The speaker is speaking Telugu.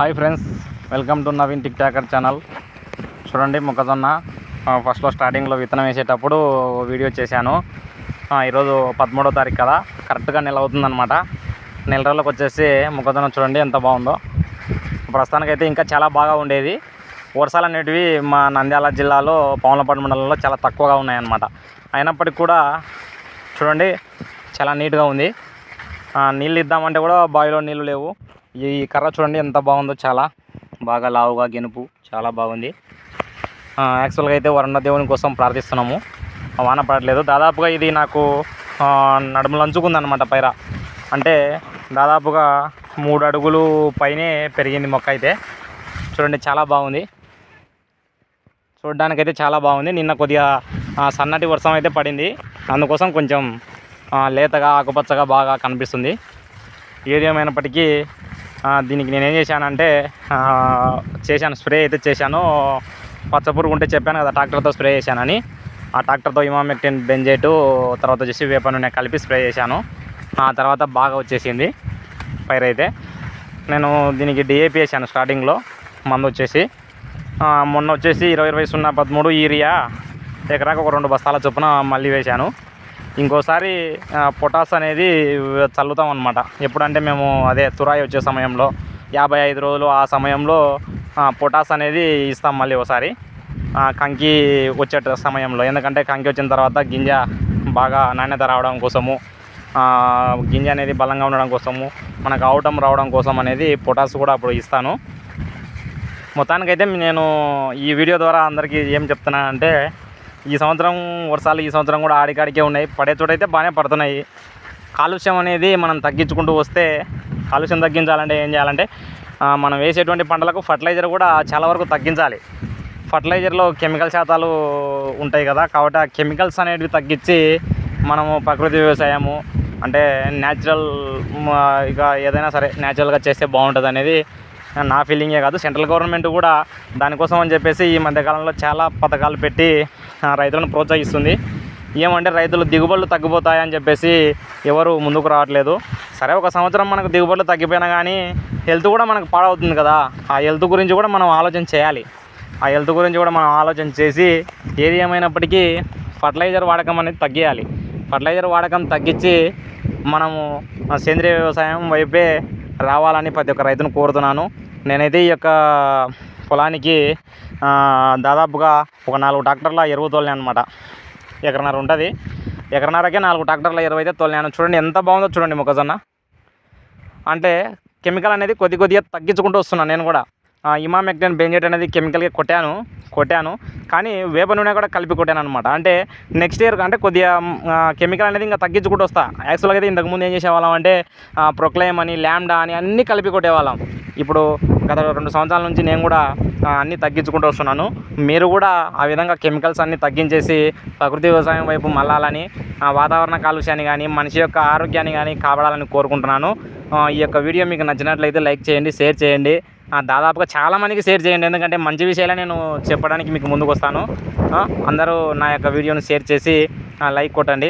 Hi friends welcome to Naveen tick talker channel. చూడండి మొక్కజొన్న ఫస్ట్లో స్టార్టింగ్లో విత్తనం వేసేటప్పుడు వీడియో చేశాను. ఈరోజు పదమూడో తారీఖు కదా కరెక్ట్గా నెల అవుతుందన్నమాట. నెల రోజులకు వచ్చేసి మొక్కజొన్న చూడండి ఎంత బాగుందో. ప్రస్తుతానికైతే ఇంకా చాలా బాగా ఉండేది. వర్షాలు అనేటివి మా నంద్యాల జిల్లాలో పవనపాడు మండలంలో చాలా తక్కువగా ఉన్నాయన్నమాట. అయినప్పటికీ కూడా చూడండి చాలా నీట్గా ఉంది. నీళ్ళు ఇద్దామంటే కూడా బావిలో నీళ్ళు లేవు. ఈ కర్ర చూడండి ఎంత బాగుందో చాలా. బాగా లావుగా గెనుపు చాలా బాగుంది. యాక్చువల్గా అయితే వరుణ దేవుని కోసం ప్రార్థిస్తున్నాము. వాన పడట్లేదు. దాదాపుగా ఇది నాకు ఆ, నడుములు అంచుకుందనమాట పైర. అంటే దాదాపుగా మూడు అడుగులు పైనే పెరిగింది మొక్క అయితే. చూడండి చాలా బాగుంది. చూడడానికైతే చాలా బాగుంది. నిన్న కొద్దిగా సన్నటి వర్షం అయితే పడింది. అందుకోసం కొంచెం లేతగా ఆకుపచ్చగా బాగా కనిపిస్తుంది. ఏది ఏమైనప్పటికీ దీనికి నేనేం చేశానంటే చేశాను స్ప్రే అయితే చేశాను. పచ్చపురుగు ఉంటే చెప్పాను కదా ట్రాక్టర్తో స్ప్రే చేశానని. ఆ ట్రాక్టర్తో ఇమామెక్టిన్ బెంజేటు తర్వాత వచ్చేసి వేప నూనె కలిపి స్ప్రే చేశాను. ఆ తర్వాత బాగా వచ్చేసింది పైర్ అయితే. నేను దీనికి డిఏపి వేసాను స్టార్టింగ్లో మందు వచ్చేసి. మొన్న వచ్చేసి ఇరవై ఇరవై సున్నా పదమూడు యూరియా ఎకరాకు ఒక రెండు బస్తాల చొప్పున మళ్ళీ వేశాను. ఇంకోసారి పొటాస్ అనేది చల్లుతాం అనమాట ఎప్పుడంటే మేము అదే తురాయి వచ్చే సమయంలో యాభై ఐదు రోజులు ఆ సమయంలో పొటాస్ అనేది ఇస్తాం మళ్ళీ ఒకసారి కంకి వచ్చే సమయంలో. ఎందుకంటే కంకి వచ్చిన తర్వాత గింజ బాగా నాణ్యత రావడం కోసము గింజ అనేది బలంగా ఉండడం కోసము మనకు అవటం రావడం కోసం అనేది పొటాస్ కూడా అప్పుడు ఇస్తాను. మొత్తానికైతే నేను ఈ వీడియో ద్వారా అందరికీ ఏం చెప్తున్నానంటే ఈ సంవత్సరం వర్షాలు ఈ సంవత్సరం కూడా ఆడికాడికే ఉన్నాయి. పడే చోటైతే బాగానే పడుతున్నాయి. కాలుష్యం అనేది మనం తగ్గించుకుంటూ వస్తే కాలుష్యం తగ్గించాలంటే ఏం చేయాలంటే మనం వేసేటువంటి పంటలకు ఫర్టిలైజర్ కూడా చాలా వరకు తగ్గించాలి. ఫర్టిలైజర్లో కెమికల్ శాతాలు ఉంటాయి కదా కాబట్టి ఆ కెమికల్స్ అనేటివి తగ్గించి మనము ప్రకృతి వ్యవసాయము అంటే న్యాచురల్ ఇక ఏదైనా సరే న్యాచురల్గా చేస్తే బాగుంటుంది అనేది నా ఫీలింగే కాదు. సెంట్రల్ గవర్నమెంట్ కూడా దానికోసం అని చెప్పేసి ఈ మధ్యకాలంలో చాలా పథకాలు పెట్టి రైతులను ప్రోత్సహిస్తుంది. ఏమంటే రైతులు దిగుబడులు తగ్గిపోతాయని చెప్పేసి ఎవరు ముందుకు రావట్లేదు. సరే ఒక సంవత్సరం మనకు దిగుబడులు తగ్గిపోయినా కానీ హెల్త్ కూడా మనకు పాడవుతుంది కదా. ఆ హెల్త్ గురించి కూడా మనం ఆలోచన చేయాలి. ఆ హెల్త్ గురించి కూడా మనం ఆలోచన చేసి ఏది ఏమైనప్పటికీ ఫర్టిలైజర్ వాడకం అనేది తగ్గియాలి. ఫర్టిలైజర్ వాడకం తగ్గించి మనము సేంద్రియ వ్యవసాయం వైపే రావాలని ప్రతి ఒక్క రైతును కోరుతున్నాను. నేనైతే ఈ యొక్క పొలానికి దాదాపుగా ఒక నాలుగు ట్రాక్టర్ల ఎరువు తోలినా అనమాట ఎకరన్నర ఉంటుంది. ఎకరన్నరకే నాలుగు ట్రాక్టర్ల ఎరువు అయితే తోలినాను చూడండి ఎంత బాగుందో చూడండి మొక్కజొన్న. అంటే కెమికల్ అనేది కొద్ది కొద్దిగా తగ్గించుకుంటూ వస్తున్నాను నేను కూడా. ఇమామెక్టన్ బెంజెట్ అనేది కెమికల్గా కొట్టాను కొట్టాను. కానీ వేప నూనె కూడా కలిపి కొట్టాను అనమాట అంటే నెక్స్ట్ ఇయర్ అంటే కొద్దిగా కెమికల్ అనేది ఇంకా తగ్గించుకుంటూ వస్తా. యాక్చువల్గా అయితే ఇంతకుముందు ఏం చేసేవాళ్ళం అంటే ప్రొక్లైమ్ అని ల్యాండా అని అన్నీ కలిపి కొట్టేవాళ్ళం. ఇప్పుడు గత రెండు సంవత్సరాల నుంచి నేను కూడా అన్నీ తగ్గించుకుంటూ వస్తున్నాను. మీరు కూడా ఆ విధంగా కెమికల్స్ అన్నీ తగ్గించేసి ప్రకృతి వ్యవసాయం వైపు మళ్ళాలని వాతావరణ కాలుష్యాన్ని కానీ మనిషి యొక్క ఆరోగ్యాన్ని కానీ కాపాడాలని కోరుకుంటున్నాను. ఈ యొక్క వీడియో మీకు నచ్చినట్లయితే లైక్ చేయండి షేర్ చేయండి. దాదాపుగా చాలా మందికి షేర్ చేయండి. ఎందుకంటే మంచి విషయాలే నేను చెప్పడానికి మీకు ముందుకు వస్తాను అందరూ నా యొక్క వీడియోని షేర్ చేసి లైక్ కొట్టండి.